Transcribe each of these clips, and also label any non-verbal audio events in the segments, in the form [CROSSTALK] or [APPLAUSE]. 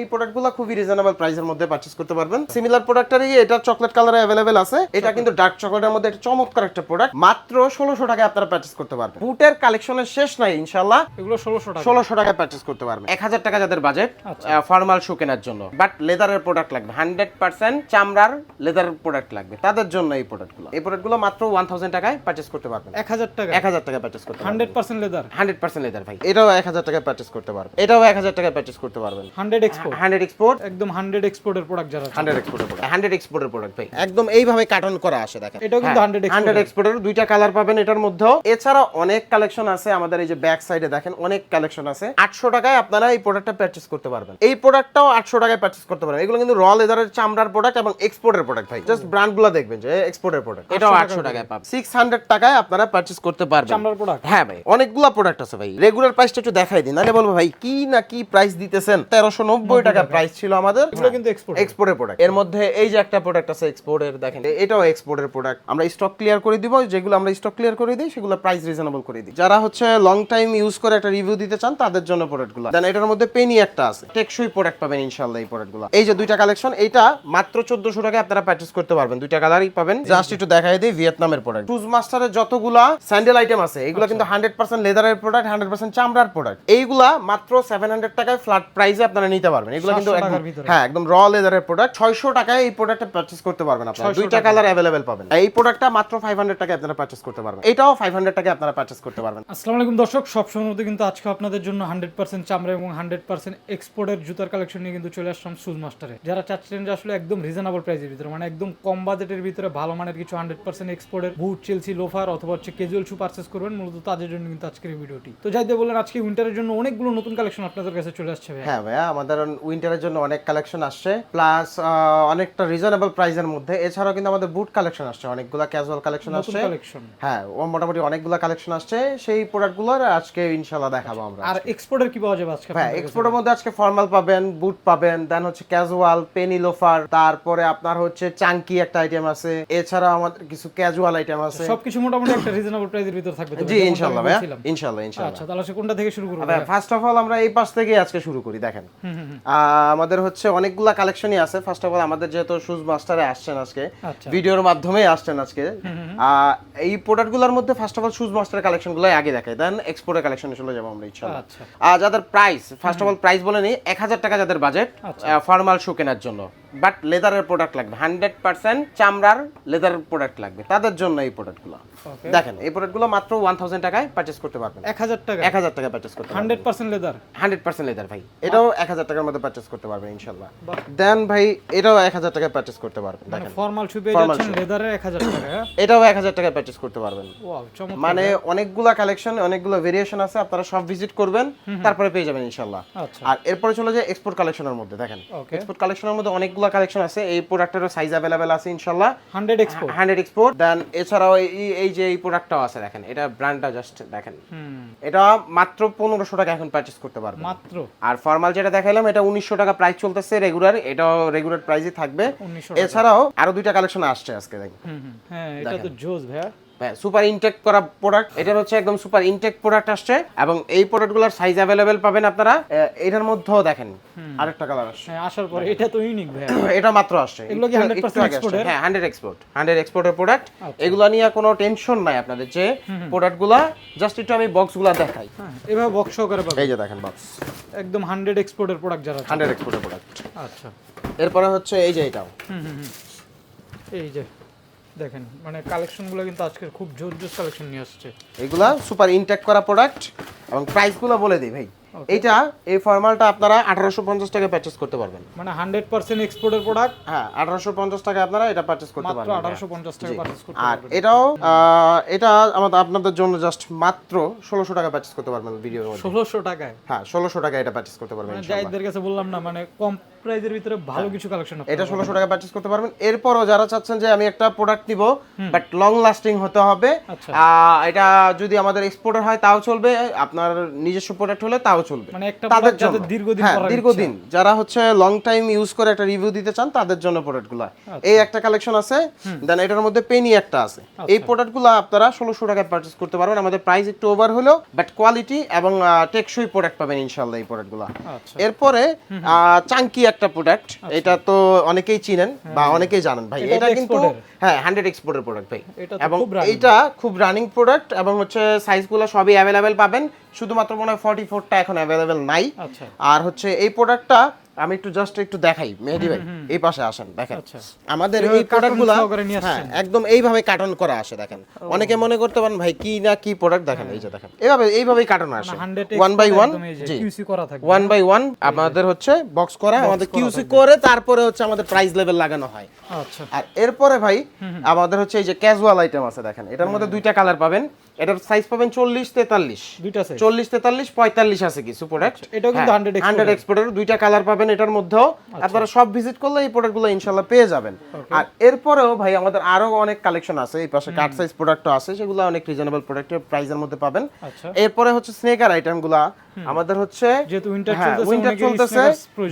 এই প্রোডাক্টগুলো খুবই রিজনেবল প্রাইসের মধ্যে পারচেজ করতে পারবেন। সিমিলার প্রোডাক্টেরই এটা চকলেট কালারে অ্যাভেলেবেল আছে। এটা কিন্তু ডার্ক চকলেটের মধ্যে একটা চমৎকার একটা প্রোডাক্ট মাত্র ষোলোশো টাকায় আপনারা পারচেজ করতে পারবেন। বুটের কালেকশনের শেষ নাই ইনশাল্লাহ এগুলো ষোলোশো টাকা। ষোলোশো টাকায় পারচেজ করতে পারবেন। এক হাজার টাকা যাদের বাজেট। ফর্মাল শু কেনার জন্য। বাট লেদারের প্রোডাক্ট লাগবে। হান্ড্রেড পার্সেন্ট চামড়ার লেদারের প্রোডাক্ট লাগবে। তাদের জন্য এই প্রোডাক্টগুলো এই প্রোডাক্টগুলো মাত্র ওয়ান থাউজেন্ড টাকায় পারচেজ করতে পারবেন। এক হাজার টাকা এক হাজার টাকায় পারচেজ করতে পারবেন। Hundred percent leather hundred percent leather ভাই। এটাও এক হাজার টাকায় পারচেজ করতে পারবেন। এটাও এক হাজার টাকায় পারচেজ করতে পারবেন। হান্ড্রেড এক্সপোর্ট হান্ড্রেড এক্সপোর্ট একদম হান্ড্রেড এক্সপোর্টের প্রোডাক্ট যারা আছে। হান্ড্রেড এক্সপোর্টের প্রোডাক্ট হান্ড্রেড এক্সপোর্টের প্রোডাক্ট ভাই। একদম এইভাবে কার্টন করা আসে দেখেন। এটাও কিন্তু 100 হান্ড্রেড এক্সপোর্টের দুইটা কালার পাবেন এটার মধ্যেও। এছাড়া অনেক কালেকশন আছে আমাদের এই যে ব্যাক সাইডে দেখেন অনেক কালেকশন আছে। আটশো টাকায় আপনারা এই প্রোডাক্টটা পারচেস করতে পারবেন। এই প্রোডাক্টটাও আটশো টাকায় পারচেস করতে পারবেন। এগুলো কিন্তু র লেদারের চামড়ার প্রোডাক্ট এবং এক্সপোর্টের প্রোডাক্ট ভাই। জাস্ট ব্র্যান্ডগুলো দেখবেন যে এক্সপোর্টের প্রোডাক্ট এটাও আটশো টাকায় পাবেন। সিক্স হান্ড্রেড টাকায় আপনারা পারচেস করতে পারবেন। চামড়ার প্রোডাক্ট হ্যাঁ ভাই। অনেকগুলা প্রোডাক্ট আছে ভাই। রেগুলার প্রাইসটা একটু দেখাই দিন নাহলে বলব ভাই কি না কি প্রাইস দিতেছেন? তেরোশো নব্বই টাকা প্রাইস ছিল আমাদের। এগুলো কিন্তু export। এক্সপোর্টের প্রোডাক্টের মধ্যে এই যে একটা প্রোডাক্ট আছে এক্সপোর্টের দেখেন এটাও এক্সপোর্টের প্রোডাক্ট আমরা স্টক ক্লিয়ার করে দিব যেগুলো আমরা স্টক ক্লিয়ার করে দিই সেগুলো প্রাইস রিজনেবল করে দিই। যারা হচ্ছে লং টাইম ইউজ করে একটা রিভিউ দিতে চান তাদের জন্য প্রোডাক্টগুলো দেন এটার মধ্যে পেনি একটা আছে। টেকসই প্রোডাক্ট পাবেন ইনশাআল্লাহ এই প্রোডাক্টগুলো এই যে দুইটা কালেকশন এইটা মাত্র 1400 টাকায় আপনারা পারচেজ করতে পারবেন। দুইটা কালারই পাবেন। জাস্ট একটু দেখাই দিই ভিয়েতনামের প্রোডাক্ট শুজ মাস্টারের যতগুলা স্যান্ডেল আইটেম আছে এগুলো কিন্তু 100% লেদারের প্রোডাক্ট 100% চামড়ার প্রোডাক্ট এইগুলা মাত্র 700 টাকায় ফ্ল্যাট প্রাইসে আপনারা নিতে পারবেন এগুলো কিন্তু 700 একদম টাকার ভিতরে। হ্যাঁ একদম র লেদারের প্রোডাক্ট 600 টাকায় এই প্রোডাক্টটা পারচেজ করতে পারবেন আপনারা 600 দুইটা টাকা। কালার अवेलेबल পাবেন এই প্রোডাক্টটা মাত্র 500 টাকায় আপনারা পারচেজ করতে পারবেন এটাও 500 টাকায় আপনারা পারচেজ করতে পারবেন আসসালামু আলাইকুম দর্শক সব সময় মতো কিন্তু আজকে আপনাদের জন্য হান্ড্রেড পার্সেন্ট চামড়া এবং হান্ড্রেড পার্সেন্ট এক্সপোর্টের জুতার কালেকশন নিয়ে কিন্তু চলে আসলাম সুজ মাস্টারে যারা চাচ্ছিলেন যে আসলে একদম রিজনেবল প্রাইসের ভিতরে মানে একদম কম বাজেটের ভিতরে ভালো মানের কিছু হান্ড্রেড পার্সেন্ট এক্সপোর্টের বুট চেলসি লোফার অথবা হচ্ছে ক্যাজুয়াল শু পারচেস করবেন মূলত তাদের জন্য কিন্তু আজকের এই ভিডিওটি তো যাইতে বললেন আজকে উইন্টারের জন্য অনেকগুলো নতুন কালেকশন আপনাদের কাছে চলে আসছে ভাই হ্যাঁ ভাইয়া আমাদের উইন্টারের জন্য অনেক কালেকশন আসছে। প্লাস অনেকটা রিজনেবল প্রাইসের মধ্যে। এছাড়াও কিন্তু আমাদের বুট কালেকশন আসছে। অনেকগুলা ক্যাজুয়াল কালেকশন আসছে। হ্যাঁ ও মোটামুটি অনেকগুলা কালেকশন আসছে। সেই প্রোডাক্টগুলোর আজকে ইনশাল্লাহ দেখাবো আমরা আর এক্সপোর্টের কি পাওয়া যাবে আজকে হ্যাঁ এক্সপোর্টের মধ্যে আজকে ফর্মাল পাবেন বুট পাবেন দেন হচ্ছে ক্যাজুয়াল পেনি লোফার তারপরে আপনার হচ্ছে চাঙ্কি একটা আইটেম আছে। এছাড়া আমাদের কিছু ক্যাজুয়াল আইটেম আছে। সবকিছু মোটামুটি একটা রিজনেবল প্রাইসের ভিতরে থাকবে জি ইনশাল্লাহ ভাইয়া। ইনশাল্লাহ ইনশাল্লাহ আচ্ছা তাহলে কোনটা থেকে শুরু করব ফার্স্ট অফ অল আমরা এই পাশ থেকে আজকে শুরু করি দেখেন। আমাদের হচ্ছে অনেকগুলা কালেকশনই আছে। ফার্স্ট অফ অল আমাদের যেহেতু শুজ মাস্টারে আসছেন আজকে আচ্ছা। ভিডিওর মাধ্যমে আসছেন আজকে। এই প্রোডাক্টগুলোর মধ্যে ফার্স্ট অফ অল শুজ মাস্টারের কালেকশনগুলো আগে দেখাই দেন এক্সপোর্টের কালেকশনে চলে যাব আমরা ইনশাআল্লাহ। আচ্ছা। আর যাদের price first of all price বলে নিই এক হাজার টাকা যাদের বাজেট আচ্ছা। ফর্মাল শু কেনার জন্য। বাট লেদারের প্রোডাক্ট লাগবে। হান্ড্রেড পার্সেন্ট চামড়ার লেদার প্রোডাক্ট লাগবে। তাদের জন্য এই প্রোডাক্টগুলো দেখেন এই প্রোডাক্টগুলো মাত্র ওয়ান থাউজেন্ড টাকায় পারচেস করতে পারবেন। এক হাজার টাকা। এক হাজার টাকায় পারচেস করতে hundred percent leather. Hundred percent leather ভাই। এটাও এক হাজার টাকার মধ্যে পারচেস করতে পারবেন ইনশাল্লাহ দেন ভাই এটাও এক হাজার টাকায় পারচেস করতে পারবেন। মানে দেখেন। ফর্মাল শু পেয়ে যাচ্ছেন লেদারের এক হাজার টাকা হ্যাঁ? এটাও এক হাজার টাকায় পারচেস করতে পারবেন। মানে অনেকগুলা কালেকশন অনেকগুলো ভেরিয়েশন আছে আপনারা সব ভিজিট করবেন তারপরে পেয়ে যাবেন ইনশাল্লাহ আচ্ছা। আর এরপরে চলে যায় এক্সপোর্ট কালেকশনের মধ্যে। দেখেন এক্সপোর্ট কালেকশনের মধ্যে অনেকগুলো কালেকশন আছে এই প্রোডাক্টেরও সাইজ অ্যাভেলেবেল আছে ইনশাল্লাহ hundred export hundred export then এছাড়াও এই- এই যে এই প্রোডাক্টটাও আছে দেখেন এটা ব্র্যান্ডটা জাস্ট দেখেন। এটা মাত্র পনেরোশো টাকা এখন পারচেস করতে পারবেন। মাত্র? আর ফর্মাল যেটা দেখাইলাম এটা উনিশশো টাকা প্রাইস চলতেছে রেগুলার এটাও রেগুলার প্রাইসই থাকবে। এছাড়াও আরও দুইটা কালেকশন আসছে আজকে দেখেন। হ্যাঁ এটা তো জোস ভাইয়া। সুপার ইনটেক করা প্রোডাক্ট এটা হচ্ছে একদম সুপার ইনটেক প্রোডাক্ট আসছে এবং এই প্রোডাক্টগুলোর সাইজ অ্যাভেলেবেল পাবেন আপনারা এটার মধ্যেও দেখেন আরেকটা কালার আসছে। হ্যাঁ আসার পরে এটা তো ইউনিক ভাইয়া [CLEARS THROAT] এটা মাত্র আসছে। এগুলো কি 100% একটু আগে আসছে। export এর? হ্যাঁ হান্ড্রেড এক্সপোর্ট হান্ড্রেড এক্সপোর্টের প্রোডাক্ট। এগুলো নিয়ে কোনো টেনশন নাই আপনাদের যে প্রোডাক্টগুলো জাস্ট একটু আমি বক্সগুলো দেখাই। হ্যাঁ এভাবে বক্স সহকারে পাবে এই যে দেখেন বক্স একদম হান্ড্রেড এক্সপোর্টের প্রোডাক্ট যারা আছে। হান্ড্রেড এক্সপোর্টের প্রোডাক্ট আচ্ছা। এরপরে হচ্ছে এই যে এটাও। হুম হুম। এই যে। দেখেন মানে কালেকশনগুলো কিন্তু আজকের খুব জোর জোর কালেকশন নিয়ে আসছে। এগুলা সুপার ইনটেক করা প্রোডাক্ট এবং প্রাইসগুলো বলে দিই ভাই। এইটা এই ফর্মালটা আপনারা আঠারোশো পঞ্চাশ টাকা পারচেস করতে পারবেন। মানে হান্ড্রেড পার্সেন্ট এক্সপোর্টের প্রোডাক্ট হ্যাঁ আঠারোশো পঞ্চাশ টাকা আপনারা এটা পারচেস করতে পারবেন আঠারোশো পঞ্চাশ টাকা পারচেস করতে আর এটাও এটা আমাদের আপনাদের জন্য জাস্ট মাত্র ষোলোশো টাকা পারচেস করতে পারবেন ভিডিওর মধ্যে। ষোলোশো টাকায়? হ্যাঁ ষোলোশো টাকা এটা পারচেস করতে পারবেন মানে ইনশাআল্লাহ। জাহিদদের কাছে বললাম না মানে কম প্রাইজের ভিতরে ভালো কিছু কালেকশন এটা ষোলোশো টাকা পারচেস করতে পারবেন। এরপরও যারা চাচ্ছেন যে আমি একটা প্রোডাক্ট নিব বাট লং লাস্টিং হতে হবে আচ্ছা। এটা যদি আমাদের এক্সপোর্টার হয় তাও চলবে আপনার নিজস্ব প্রোডাক্ট হলে তাও চলবে। মানে একটা তাদের জন্য। দীর্ঘদিন হ্যাঁ দীর্ঘদিন। যারা হচ্ছে লং টাইম ইউজ করে একটা রিভিউ দিতে চান তাদের জন্য প্রোডাক্টগুলো আচ্ছা। এই একটা কালেকশন আছে দেন এটার মধ্যে পেনি একটা আছে। আচ্ছা। এই প্রোডাক্টগুলো আপনারা ষোলোশো টাকায় পারচেস করতে পারবেন। আমাদের প্রাইস একটু ওভার হলেও বাট কোয়ালিটি এবং টেকসই প্রোডাক্ট পাবেন ইনশাল্লাহ এই প্রোডাক্টগুলো এরপরে চাঙ্কি একটা প্রোডাক্ট এটা তো অনেকেই চিনেন বা অনেকেই জানেন ভাই। এটা এটা কিন্তু হ্যাঁ হান্ড্রেড এক্সপোর্টের প্রোডাক্ট ভাই। এবং এটা খুব রানিং প্রোডাক্ট এবং হচ্ছে সাইজগুলো সবই অ্যাভেলেবেল পাবেন। শুধুমাত্র মনে হয় ফর্টি ফোরটা এখন অ্যাভেলেবেল নাই। আচ্ছা। আর হচ্ছে এই প্রোডাক্টটা আমি একটু জাস্ট একটু দেখাই মেহেদি ভাই এই পাশে আসেন দেখেন। আচ্ছা। আমাদের এই প্রোডাক্টগুলো হ্যাঁ? একদম এইভাবে কার্টন করা আসে দেখেন। অনেকে মনে করতে পারেন ভাই কি না কি প্রোডাক্ট দেখেন এই যে দেখেন। এইভাবে এইভাবেই কার্টন আসে। হান্ড্রেড ওয়ান বাই ওয়ান জি। কিউসি করা থাকবে ওয়ান বাই ওয়ান আমাদের হচ্ছে বক্স করা আমাদের কিউসি করে তারপরে হচ্ছে আমাদের প্রাইস লেভেল লাগানো হয়। আচ্ছা। আর এরপরে ভাই আমাদের হচ্ছে এই যে ক্যাজুয়াল আইটেম আছে দেখেন। এটার মধ্যে দুইটা কালার পাবেন। এটার সাইজ পাবেন চল্লিশ তেতাল্লিশ। দুইটা সাইজ চল্লিশ তেতাল্লিশ পঁয়তাল্লিশ আছে কিছু প্রোডাক্ট এটাও কিন্তু 100 export হান্ড্রেড এক্সপোর্টের দুইটা কালার পাবেন এটার মধ্যেও। আপনারা সব ভিজিট করলে এই প্রোডাক্টগুলো ইনশাল্লাহ পেয়ে যাবেন। আর এরপরেও ভাই আমাদের আরও অনেক কালেকশন আছে এই পাশে কাট সাইজ প্রোডাক্টও আছে সেগুলো অনেক রিজনেবল প্রোডাক্টের প্রাইসের মধ্যে পাবেন। আচ্ছা। এরপরে হচ্ছে স্নেকার আইটেমগুলা আমাদের হচ্ছে যেহেতু winter হ্যাঁ চলতেছে, উইন্টার চলতেছে।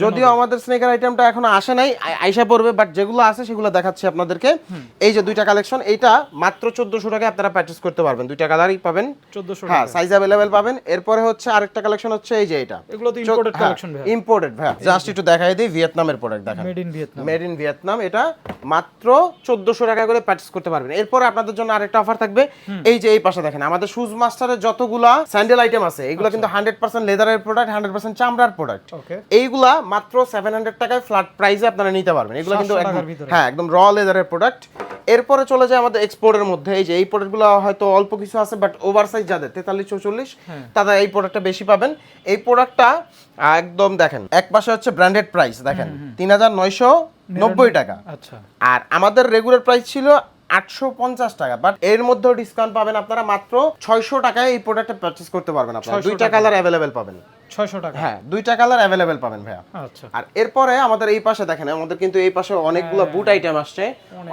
যদিও আমাদের স্নেকার আইটেমটা এখনও আসে নাই আইসা পড়বে বাট যেগুলো আছে সেগুলো দেখাচ্ছি আপনাদেরকে। এই যে দুইটা কালেকশন এইটা মাত্র চোদ্দশো টাকায় আপনারা পারচেস করতে পারবেন। দুইটা কালারই পাবেন। চোদ্দশো হ্যাঁ সাইজ অ্যাভেলেবেল পাবেন। এরপরে হচ্ছে আরেকটা কালেকশন হচ্ছে এই যে এটা। এগুলো তো ইম্পোর্টেড কালেকশন ভাই ইম্পোর্টেড ভাই জাস্ট একটু দেখাই দিই ভিয়েতনামের প্রোডাক্ট দেখেন। Made in Vietnam made in Vietnam এটা মাত্র চোদ্দশো টাকা করে পারচেস করতে পারবেন। এরপরে আপনাদের জন্য আরেকটা অফার থাকবে। এই যে এই পাশে দেখেন আমাদের শুজ মাস্টারের যতগুলা স্যান্ডেল আইটেম আছে এগুলো আচ্ছা। কিন্তু হান্ড্রেড পার্সেন্ট লেদারের প্রোডাক্ট হান্ড্রেড পার্সেন্ট চামড়ার প্রোডাক্ট এইগুলা মাত্র সেভেন হান্ড্রেড টাকায় ফ্ল্যাট প্রাইসে আপনারা নিতে পারবেন। এগুলো কিন্তু হ্যাঁ একদম র লেদারের প্রোডাক্ট এরপরে চলে যায় আমাদের এক্সপোর্টের মধ্যে। এই যে এই প্রোডাক্টগুলো হয়তো অল্প কিছু আছে বাট ওভার সাইজ যাদের তেতাল্লিশ চৌচল্লিশ হ্যাঁ। তারা এই প্রোডাক্টটা বেশি পাবেন। এই প্রোডাক্টটা একদম দেখেন এক পাশে হচ্ছে ব্র্যান্ডেড প্রাইস দেখেন তিন হাজার নয়শো নব্বই টাকা। আচ্ছা। আর আমাদের রেগুলার প্রাইস ছিল আটশো পঞ্চাশ টাকা বাট এর মধ্যেও ডিসকাউন্ট পাবেন আপনারা মাত্র ছয়শো টাকায় এই প্রোডাক্টটা পারচেস করতে পারবেন আপনারা। দুইটা কালার অ্যাভেলেবেল পাবেন। ছয়শো টাকা। হ্যাঁ দুইটা কালার অ্যাভেলেবেল পাবেন ভাইয়া। আচ্ছা। আর এরপরে আমাদের এই পাশে দেখেন আমাদের কিন্তু এই পাশে অনেকগুলো বুট আইটেম আসছে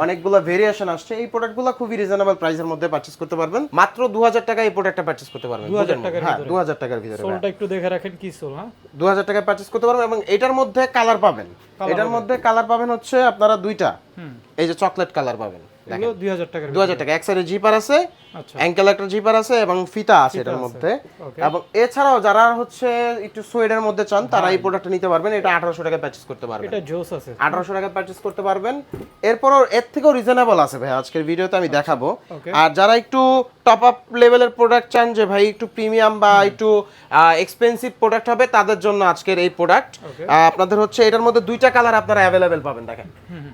অনেকগুলো ভেরিয়েশন আসছে। এই প্রোডাক্টগুলো খুবই রিজনেবল প্রাইসের মধ্যে পারচেস করতে পারবেন। মাত্র দু হাজার টাকা এই প্রোডাক্টটা পারচেস করতে পারবেন 2000 বুটের মধ্যে। টাকার হ্যাঁ ভিতরে। দু হাজার টাকার ভিতরে সোলটা একটু দেখে রাখেন কি সোল হ্যাঁ? দু হাজার টাকায় পারচেস করতে পারবেন এবং এটার মধ্যে কালার পাবেন। এটার মধ্যে কালার পাবেন হচ্ছে আপনারা দুইটা। এই যে চকলেট কালার পাবেন। টাকা। এক সাইডে জিপার আছে আচ্ছা। অ্যাঙ্কেল একটা জিপার আছে এবং ফিতা আছে এটার মধ্যে। এবং এছাড়াও যারা হচ্ছে একটু সোয়েডের মধ্যে চান তারা এই প্রোডাক্টটা নিতে পারবেন। এটা আঠারোশো টাকা পারচেস করতে পারবেন। এটা জোস আছে। আঠারোশো টাকা করতে পারবেন। এরপরও এর থেকেও রিজনেবল আছে ভাই আজকের ভিডিওতে আমি দেখাবো। আর যারা একটু টপ আপ লেভেলের প্রোডাক্ট চান যে ভাই একটু প্রিমিয়াম বা একটু এক্সপেন্সিভ প্রোডাক্ট হবে তাদের জন্য আজকের এই প্রোডাক্ট আপনাদের হচ্ছে এটার মধ্যে দুইটা কালার আপনারা অ্যাভেলেবেল পাবেন দেখেন।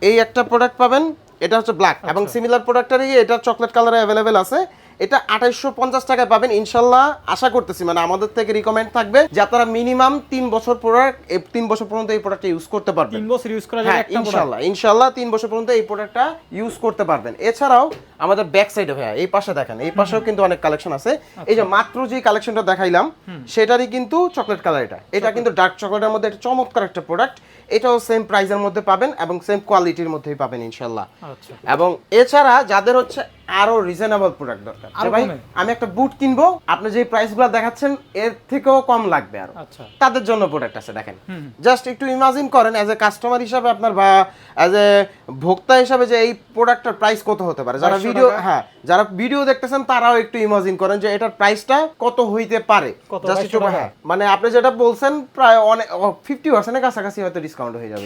এই একটা প্রোডাক্ট পাবেন এটা হচ্ছে ব্ল্যাক আচ্ছা। এবং সিমিলার প্রোডাক্টেরই এটা চকলেট কালারে অ্যাভেলেবেল আছে। এটা আঠাইশশো পঞ্চাশ টাকায় পাবেন ইনশাল্লাহ। আশা করতেছি মানে আমাদের থেকে রিকমেন্ড থাকবে যে আপনারা মিনিমাম তিন বছর প্রোডাক্ট তিন বছর পর্যন্ত এই প্রোডাক্টটা ইউজ করতে পারবেন। তিন বছর ইউজ করা যাবে হ্যাঁ। ইনশাল্লাহ ইনশাল্লাহ তিন বছর পর্যন্ত এই প্রোডাক্টটা ইউজ করতে পারবেন। এছাড়াও আমাদের ব্যাক সাইডে ভাইয়া এই পাশে দেখেন এই পাশেও কিন্তু অনেক কালেকশন আছে। এই যে মাত্র যে কালেকশনটা দেখাইলাম সেটারই কিন্তু চকলেট কালার এটা। এটা কিন্তু ডার্ক চকলেটের মধ্যে একটা চমৎকার একটা প্রোডাক্ট এটাও সেম প্রাইসের মধ্যে পাবেন এবং সেম কোয়ালিটির মধ্যেই পাবেন ইনশাল্লাহ। আচ্ছা। এবং এছাড়া যাদের হচ্ছে আরও রিজনেবল প্রোডাক্ট দরকার। ভাই আমি একটা বুট কিনবো আপনি যে প্রাইসগুলো দেখাচ্ছেন এর থেকেও কম লাগবে আরও। আচ্ছা। তাদের জন্য প্রোডাক্ট আছে দেখেন। জাস্ট একটু ইমাজিন করেন অ্যাজ এ কাস্টমার হিসাবে আপনার বা অ্যাজ এ ভোক্তা হিসাবে যে এই প্রোডাক্টটার প্রাইস কত হতে পারে। যারা ভিডিও হ্যাঁ যারা ভিডিও দেখতেছেন তারাও একটু ইমাজিন করেন যে এটার প্রাইসটা কত হইতে পারে। 500 একটু হ্যাঁ মানে আপনি যেটা বলছেন প্রায় অনেক ফিফটি পার্সেন্টের কাছাকাছি হয়তো ডিসকাউন্ট হয়ে যাবে?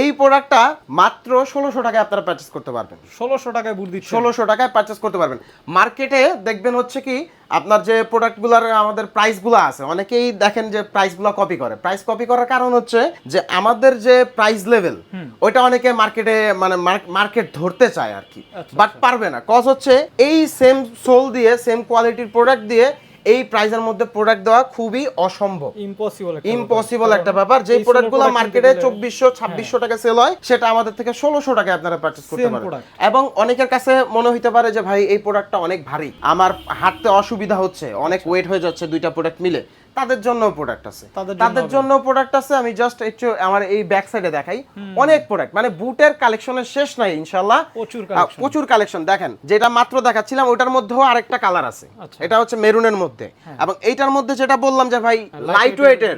এই প্রোডাক্টটা মাত্র ষোলোশো টাকায় আপনারা পারচেস করতে পারবেন। ষোলোশো টাকায় বুট দিচ্ছে ষোলোশো টাকায় পারচেস করতে পারবেন। মার্কেটে দেখবেন হচ্ছে কি আপনার যে প্রোডাক্টগুলোর আমাদের প্রাইসগুলো আছে অনেকেই দেখেন যে প্রাইসগুলো কপি করে। প্রাইস কপি করার কারণ হচ্ছে যে আমাদের যে প্রাইস লেভেল ওইটা অনেকে মার্কেটে মানে মার্কেট ধরতে চায় আর কি। আচ্ছা, বাট পারবে না। কজ হচ্ছে এই সেম সোল দিয়ে সেম কোয়ালিটির প্রোডাক্ট দিয়ে এই প্রাইসের মধ্যে প্রোডাক্ট দেওয়া খুবই অসম্ভব। ইম্পসিবল ইম্পসিবল একটা ব্যাপার। যে প্রোডাক্টগুলো মার্কেটে চব্বিশশো ছাব্বিশশো টাকা সেল হয় সেটা আমাদের থেকে ষোলোশো টাকা আপনারা পারচেস করতে পারেন। এবং অনেকের কাছে মনে হইতে পারে যে ভাই এই প্রোডাক্টটা অনেক ভারী। আমার হাঁটতে অসুবিধা হচ্ছে অনেক ওয়েট হয়ে যাচ্ছে দুইটা প্রোডাক্ট মিলে। তাদের জন্য প্রোডাক্ট আছে। তাদের জন্য প্রোডাক্ট আছে আমি জাস্ট একটু আমার এই ব্যাক সাইডে দেখাই। অনেক প্রোডাক্ট মানে বুটের কালেকশনের শেষ নাই ইনশাল্লাহ প্রচুর কালেকশন প্রচুর কালেকশন দেখেন যেটা মাত্র দেখাচ্ছিলাম ওটার মধ্যেও আরেকটা কালার আছে। আচ্ছা। এটা হচ্ছে মেরুনের মধ্যে। এবং এইটার মধ্যে যেটা বললাম যে ভাই লাইটের ওয়েটের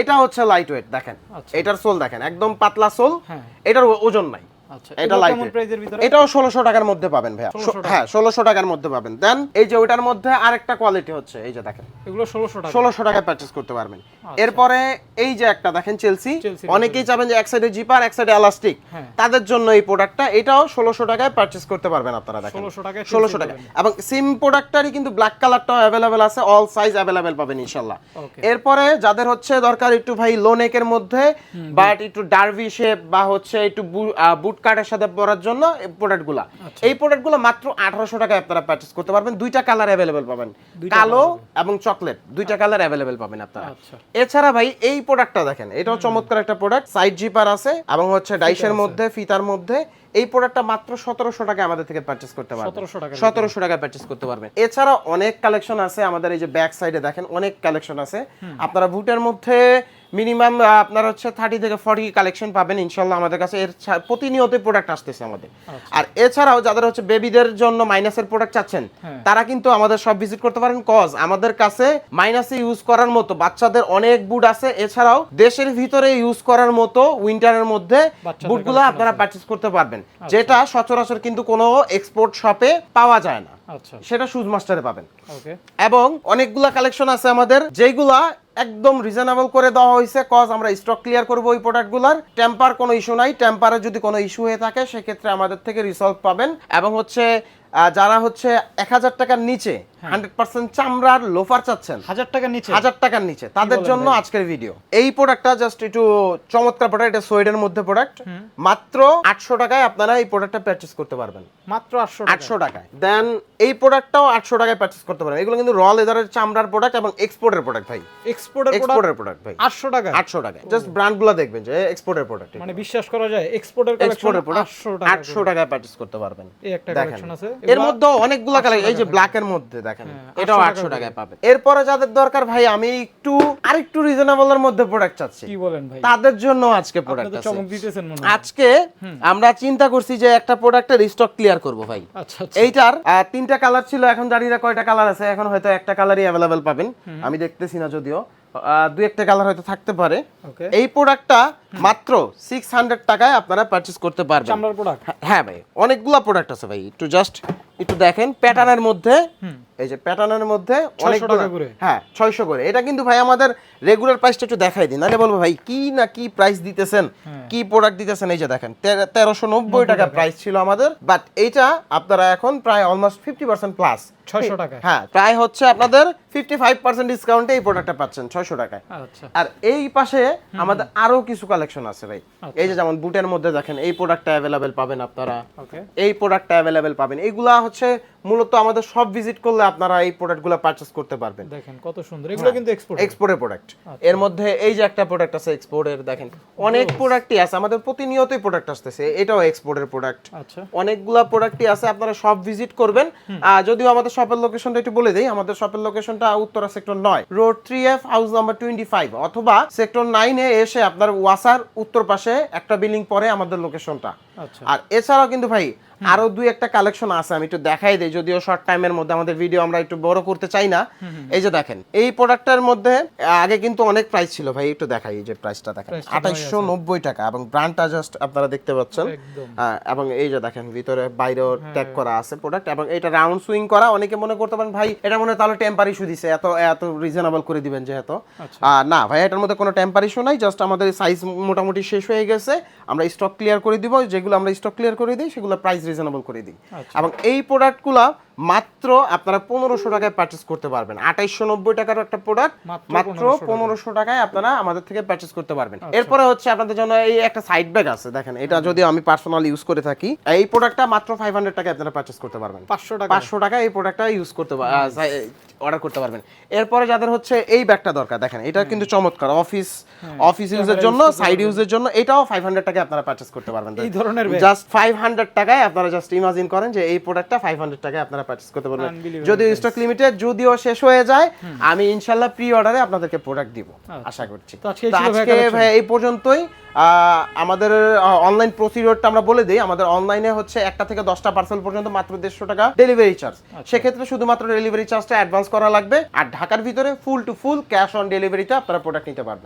এটা হচ্ছে লাইট ওয়েট দেখেন। আচ্ছা। এটার সোল দেখেন একদম পাতলা সোল। হ্যাঁ। এটার ওজন নাই। এটা এটা light কেমন weight। প্রাইজের ভিতরে? এটাও ষোলোশো টাকার মধ্যে পাবেন ভাইয়া। হ্যাঁ ষোলোশো টাকার মধ্যে পাবেন। দেন এই যে ওইটার মধ্যে আরেকটা কোয়ালিটি হচ্ছে এই যে দেখেন। এগুলো ষোলোশো টাকা। ষোলোশো টাকায় পারচেস করতে পারবেন। এরপরে এই যে একটা দেখেন চেলসি অনেকেই চাবেন যে এক সাইডে জিপার এক সাইডে এলাস্টিক হ্যাঁ। তাদের জন্য এই প্রোডাক্টটা এটাও ষোলোশো টাকায় পারচেস করতে পারবেন আপনারা দেখেন। ষোলোশো টাকা। এবং সিম প্রোডাক্টটারই কিন্তু ব্ল্যাক কালারটাও অ্যাভেলেবেল আছে অল সাইজ অ্যাভেলেবেল পাবেন ইনশাল্লাহ এরপরে যাদের হচ্ছে দরকার একটু ভাই লো নেকের মধ্যে বাট একটু ডার্ভি শেপ বা হচ্ছে একটু বুট কাটের সাথে পরার জন্য প্রোডাক্টগুলা আচ্ছা। এই প্রোডাক্টগুলো মাত্র আঠারোশো টাকায় আপনারা পারচেস করতে পারবেন। দুইটা কালার অ্যাভেলেবেল পাবেন। কালো এবং চকলেট দুইটা কালার অ্যাভেলেবেল পাবেন আপনারা। আচ্ছা। এছাড়া ভাই এই প্রোডাক্টটা দেখেন। এটাও চমৎকার একটা প্রোডাক্ট সাইড জিপার আছে এবং হচ্ছে ডাইসের মধ্যে ফিতার মধ্যে। এই প্রোডাক্টটা মাত্র সতেরোশো টাকা আমাদের থেকে পারচেস করতে পারবেন। 1700 টাকার সতেরোশো টাকা পারচেস করতে পারবেন। এছাড়া অনেক কালেকশন আছে আমাদের এই যে ব্যাক সাইডে দেখেন অনেক কালেকশন আছে। আপনারা বুটের মধ্যে মিনিমাম আপনার হচ্ছে থার্টি থেকে ফর্টি কালেকশন পাবেন ইনশাল্লাহ আমাদের কাছে। এর প্রতিনিয়ত প্রোডাক্ট আসতেছে আমাদের। আর এছাড়াও যাদের হচ্ছে বেবিদের জন্য মাইনাসের প্রোডাক্ট চাচ্ছেন হ্যাঁ। তারা কিন্তু আমাদের সব ভিজিট করতে পারেন। কজ আমাদের কাছে মাইনাসে ইউজ করার মতো বাচ্চাদের অনেক বুট আছে। এছাড়াও দেশের ভিতরে ইউজ করার মতো উইন্টারের মধ্যে বুটগুলো আপনারা পারচেজ করতে পারবেন। যেটা সচরাচর কিন্তু কোনো এক্সপোর্ট শপে পাওয়া যায় না। আচ্ছা। সেটা শুজ মাস্টারে পাবেন। এবং অনেকগুলা কালেকশন আছে আমাদের যেগুলা একদম রিজনেবল করে দেওয়া হয়েছে কজ আমরা স্টক ক্লিয়ার করব ওই প্রোডাক্টগুলোর টেম্পার কোনো ইস্যু নাই টেম্পারে যদি কোনো ইস্যু হয়ে থাকে, সেক্ষেত্রে আমাদের থেকে রিসলভ পাবেন। এবং হচ্ছে যারা হচ্ছে এক হাজার টাকার নিচে হান্ড্রেড পার্সেন্ট চামড়ার লোফার চাচ্ছেন। হাজার টাকার নিচে। হাজার টাকার নিচে। তাদের জন্য আজকের ভিডিও এই প্রোডাক্টটা জাস্ট একটু চমৎকার প্রোডাক্ট এটা সোয়েডের মধ্যে প্রোডাক্ট মাত্র আটশো টাকায় আপনারা এই প্রোডাক্টটা পারচেস করতে পারবেন। মাত্র আটশো আটশো টাকায়। দেন এই প্রোডাক্টটাও আটশো টাকায় পারচেস করতে পারবেন। এগুলো কিন্তু র লেদারের চামড়ার প্রোডাক্ট এবং এক্সপোর্টের প্রোডাক্ট ভাই। এক্সপোর্টের এক্সপোর্টের প্রোডাক্ট ভাই। আটশো টাকা আটশো টাকায়। জাস্ট ব্র্যান্ডগুলো দেখবেন যে এক্সপোর্টের প্রোডাক্ট মানে বিশ্বাস করা যায় এক্সপোর্টের এক্সপোর্টের প্রোডাক্ট আটশো টাকা আটশো টাকায় পারচেস করতে পারবেন। এই একটা কালেকশন আছে। এর মধ্যে অনেকগুলো কালার এই যে ব্ল্যাক এর মধ্যে দেখেন। হ্যাঁ, এটাও 800 আটশো টাকায় পাবেন। এরপরে যাদের দরকার ভাই আমি একটু আরেকটু রিজনেবল এর মধ্যে প্রোডাক্ট চাচ্ছি। কি বলেন ভাই? তাদের জন্য আজকে প্রোডাক্ট আছে চমক দিতেছেন মনে আজকে আমরা চিন্তা করছি যে একটা প্রোডাক্টের স্টক ক্লিয়ার করব ভাই। আচ্ছা আচ্ছা। এইটার তিনটা কালার ছিল এখন জানি না কয়টা কালার আছে? এখন হয়তো একটা কালারই অ্যাভেলেবেল পাবেন। আমি দেখতেছি না যদিও। দুই একটা কালার হয়তো থাকতে পারে। এই প্রোডাক্টটা মাত্র সিক্স হান্ড্রেড টাকায় আপনারা পারচেস করতে পারবেন। চামড়ার প্রোডাক্ট হ্যাঁ- হ্যাঁ ভাই অনেকগুলা প্রোডাক্ট আছে ভাই একটু জাস্ট একটু দেখেন প্যাটার্নের মধ্যে এই যে প্যাটার্নের মধ্যে করে? হ্যাঁ ছয়শো করে। এটা কিন্তু ভাই আমাদের রেগুলার প্রাইসটা একটু দেখাই দিন। নাহলে বলব ভাই কি না কি প্রাইস দিতেছেন হ্যাঁ। কি প্রোডাক্ট দিতেছেন এই যে দেখেন তেরোশো নব্বই টাকা প্রাইস ছিল আমাদের বাট এইটা আপনারা এখন প্রায় অলমোস্ট ফিফটি পার্সেন্ট প্লাস ছয়শো টাকা হ্যাঁ প্রায় হচ্ছে আপনাদের ফিফটি ফাইভ পার্সেন্ট ডিসকাউন্টে এই প্রোডাক্টটা পাচ্ছেন ছয়শো টাকায়। আচ্ছা। আর এই পাশে আমাদের আরও কিছু কালেকশন আছে ভাই। এই যে যেমন বুটের মধ্যে দেখেন এই প্রোডাক্টটা অ্যাভেলেবেল পাবেন আপনারা। ওকে এই প্রোডাক্টটা অ্যাভেলেবেল পাবেন। এইগুলা হচ্ছে মূলত আমাদের সব ভিজিট করলে আপনারা এই প্রোডাক্টগুলো পারচেস করতে পারবেন। দেখেন কত সুন্দর। এগুলো কিন্তু এক্সপোর্ট এক্সপোর্টের প্রোডাক্টের মধ্যে এই যে একটা প্রোডাক্ট আছে এক্সপোর্টের দেখেন অনেক প্রোডাক্টই আছে আমাদের প্রতিনিয়তই প্রোডাক্ট আসতেছে এটাও এক্সপোর্টের প্রোডাক্ট আচ্ছা। অনেকগুলা প্রোডাক্টই আছে আপনারা সব ভিজিট করবেন। আর যদিও আমাদের শপের লোকেশনটা একটু বলে দেই আমাদের শপের লোকেশনটা উত্তরা সেক্টর নয় road three F house number twenty five অথবা সেক্টর 9 এ এসে আপনার ওয়াসার উত্তর পাশে একটা বিল্ডিং পরে আমাদের লোকেশনটা আচ্ছা। আর এছাড়াও কিন্তু ভাই আরও দুই একটা কালেকশন আছে আমি একটু দেখাই দিই যদিও শর্ট টাইমের মধ্যে আমাদের ভিডিও আমরা একটু বড় করতে চাই না। এই যে দেখেন এই প্রোডাক্টটার মধ্যে আগে কিন্তু অনেক প্রাইস ছিল ভাই একটু দেখাই এই যে প্রাইসটা দেখেন আঠাইশশো নব্বই টাকা এবং ব্র্যান্ডটা জাস্ট আপনারা দেখতে পাচ্ছেন। এবং এই যে দেখেন ভিতরে বাইরেও ট্যাগ করা আছে প্রোডাক্ট এবং এটা রাউন্ড সুইং করা অনেকে মনে করতে পারেন ভাই এটা মনে হয় তাহলে টেম্পার ইস্যু দিছে এত এত রিজনেবল করে দিবেন যেহেতু। আচ্ছা। না ভাই এটার মধ্যে কোনো টেম্পার ইস্যু নাই জাস্ট আমাদের সাইজ মোটামুটি শেষ হয়ে গেছে আমরা স্টক ক্লিয়ার করে দিব যেগুলো আমরা স্টক ক্লিয়ার করে দিই সেগুলো প্রাইস রিজনেবল করে দিই আচ্ছা। এবং এই প্রোডাক্টগুলো মাত্র আপনারা পনেরোশো টাকায় পারচেস করতে পারবেন। আঠাইশশো নব্বই টাকার একটা প্রোডাক্ট মাত্র মাত্র 1500 পনেরোশো টাকায় আপনারা আমাদের থেকে পারচেস করতে পারবেন। আচ্ছা। এরপরে হচ্ছে আপনাদের জন্য এই একটা সাইড ব্যাগ আছে দেখেন এটা যদি আমি পার্সোনাল ইউজ করে থাকি এই প্রোডাক্টটা মাত্র ফাইভ হান্ড্রেড টাকায় আপনারা পারচেস করতে পারবেন। পাঁচশো টাকা। পাঁচশো টাকা এই প্রোডাক্টটা ইউজ করতে অর্ডার করতে পারবেন। এরপরে যাদের হচ্ছে এই ব্যাগটা দরকার দেখেন এটা কিন্তু চমৎকার অফিস অফিস ইউজের জন্য সাইড ইউজের জন্য এটাও ফাইভ হান্ড্রেড টাকায় আপনারা পারচেস করতে পারবেন। এই ধরনের জাস্ট ফাইভ হান্ড্রেড টাকায় আপনারা জাস্ট ইমাজিন করেন যে এই প্রোডাক্টটা ফাইভ হান্ড্রেড টাকায় আপনারা আপনারা পারচেজ করতে পারবেন। যদিও স্টক লিমিটেড যদিও শেষ হয়ে যায় আমি ইনশাল্লাহ প্রি অর্ডারে আপনাদেরকে প্রোডাক্ট দিব আশা করছি। তো আজকে এই ভাই এই পর্যন্তই। আমাদের অনলাইন প্রসিডিওরটা আমরা বলে দিই আমাদের অনলাইনে হচ্ছে একটা থেকে দশটা পার্সেল পর্যন্ত মাত্র দেড়শো টাকা ডেলিভারি চার্জ আচ্ছা। সেক্ষেত্রে শুধুমাত্র ডেলিভারি চার্জটা অ্যাডভান্স করা লাগবে আর ঢাকার ভিতরে full to full cash on ডেলিভারিতে আপনারা প্রোডাক্ট নিতে পারবেন।